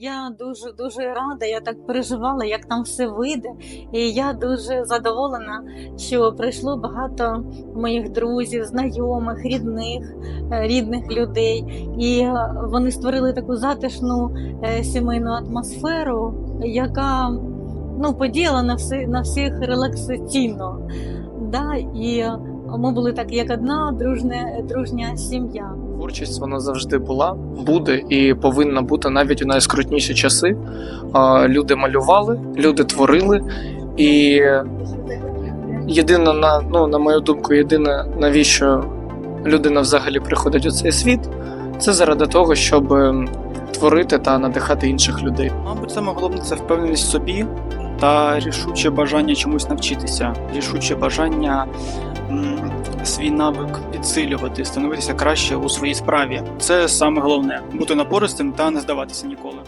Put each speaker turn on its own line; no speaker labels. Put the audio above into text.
Я дуже дуже рада. Я так переживала, як там все вийде. І я дуже задоволена, що прийшло багато моїх друзів, знайомих, рідних, е, рідних людей. І е, вони створили таку затишну е, сімейну атмосферу, яка ну, подіяла на всі, на всіх релаксаційно. Да? І ми були так як одна дружня, дружня сім'я.
Творчість вона завжди була, буде і повинна бути навіть у найскрутніші часи. Люди малювали, люди творили, і єдине, на, ну, на мою думку, єдине, навіщо людина взагалі приходить у цей світ, це заради того, щоб творити та надихати інших людей.
Мабуть, саме головне це впевненість в собі та рішуче бажання чомусь навчитися, рішуче бажання м, свій навик підсилювати, становитися краще у своїй справі. Це саме головне бути напористим та не здаватися ніколи.